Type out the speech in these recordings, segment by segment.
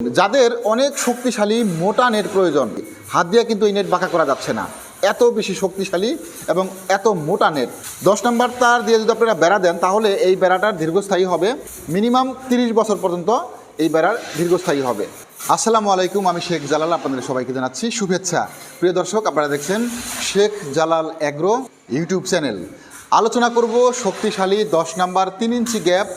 যাদের অনেক শক্তিশালী মোটা নেট প্রয়োজন, হাত দিয়ে কিন্তু এই নেট বাঁকা করা যাচ্ছে না। এত বেশি শক্তিশালী এবং এত মোটা নেট। দশ নম্বর তার দিয়ে যদি আপনারা বেড়া দেন, তাহলে এই বেড়াটার দীর্ঘস্থায়ী হবে। মিনিমাম তিরিশ বছর পর্যন্ত এই বেড়ার দীর্ঘস্থায়ী হবে। আসসালামু আলাইকুম, আমি শেখ জালাল, আপনাদের সবাইকে জানাচ্ছি শুভেচ্ছা। প্রিয় দর্শক, আপনারা দেখছেন Sheikh Jalal agro YouTube channel. আলোচনা করব শক্তিশালী দশ নাম্বার তিন ইঞ্চি গ্যাপ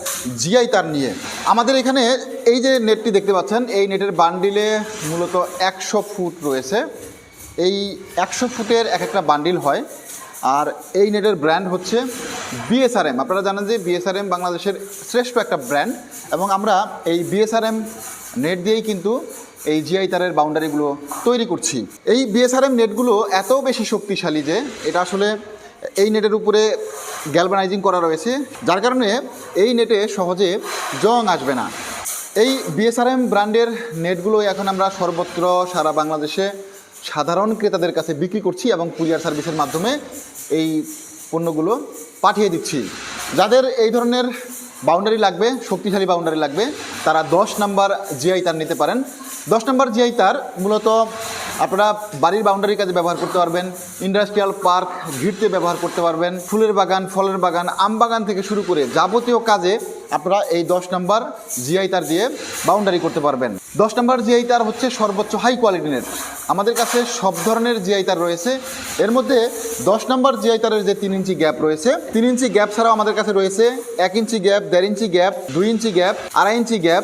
জিআই তার নিয়ে। আমাদের এখানে এই যে নেটটি দেখতে পাচ্ছেন, এই নেটের বান্ডিলে মূলত একশো ফুট রয়েছে। এই একশো ফুটের এক একটা বান্ডিল হয়। আর এই নেটের ব্র্যান্ড হচ্ছে বিএসআরএম আপনারা জানেন যে বিএসআরএম বাংলাদেশের শ্রেষ্ঠ একটা ব্র্যান্ড এবং আমরা এই বিএসআরএম নেট দিয়েই কিন্তু এই জিআই তারের বাউন্ডারিগুলো তৈরি করছি। এই বিএসআরএম নেটগুলো এত বেশি শক্তিশালী যে এটা আসলে এই নেটের উপরে গ্যালভানাইজিং করা রয়েছে, যার কারণে এই নেটে সহজে জং আসবে না। এই বিএসআরএম ব্র্যান্ডের নেটগুলো এখন আমরা সর্বত্র সারা বাংলাদেশে সাধারণ ক্রেতাদের কাছে বিক্রি করছি এবং কুরিয়ার সার্ভিসের মাধ্যমে এই পণ্যগুলো পাঠিয়ে দিচ্ছি। যাদের এই ধরনের বাউন্ডারি লাগবে, শক্তিশালী বাউন্ডারি লাগবে, তারা দশ নাম্বার জিআই তার নিতে পারেন। দশ নম্বর জিআই তার মূলত আপনারা বাড়ির বাউন্ডারির কাজে ব্যবহার করতে পারবেন ইন্ডাস্ট্রিয়াল পার্ক ঘিরতে ব্যবহার করতে পারবেন, ফুলের বাগান, ফলের বাগান, আম বাগান থেকে শুরু করে যাবতীয় কাজে আপনারা এই দশ নম্বর জিআই তার দিয়ে বাউন্ডারি করতে পারবেন। দশ নম্বর জিআই তার হচ্ছে সর্বোচ্চ হাই কোয়ালিটি নেট আমাদের কাছে সব ধরনের জিআই তার রয়েছে। এর মধ্যে দশ নম্বর জিআই তারের যে তিন ইঞ্চি গ্যাপ রয়েছে, তিন ইঞ্চি গ্যাপ ছাড়াও আমাদের কাছে রয়েছে এক ইঞ্চি গ্যাপ দেড় ইঞ্চি গ্যাপ দুই ইঞ্চি গ্যাপ আড়াই ইঞ্চি গ্যাপ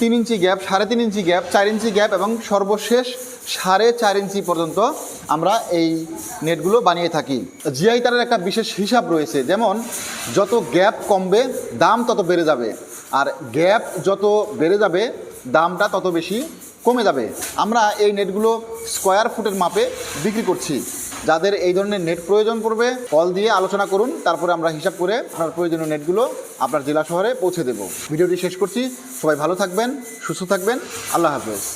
তিন ইঞ্চি গ্যাপ, সাড়ে তিন ইঞ্চি গ্যাপ, চার ইঞ্চি গ্যাপ এবং সর্বশেষ সাড়ে চার ইঞ্চি পর্যন্ত আমরা এই নেটগুলো বানিয়ে থাকি। জিআই তারের একটা বিশেষ হিসাব রয়েছে, যেমন যত গ্যাপ কমবে, দাম তত বেড়ে যাবে। আর গ্যাপ যত বেড়ে যাবে, দামটা তত বেশি কমে যাবে। আমরা এই নেটগুলো স্কোয়ার ফুটের মাপে বিক্রি করছি। যাদের এই ধরনের নেট প্রয়োজন পড়বে, কল দিয়ে আলোচনা করুন, তারপরে আমরা হিসাব করে আপনার প্রয়োজনীয় নেটগুলো আপনার জেলা শহরে পৌঁছে দেব। ভিডিওটি শেষ করছি। সবাই ভালো থাকবেন, সুস্থ থাকবেন। আল্লাহ হাফেজ।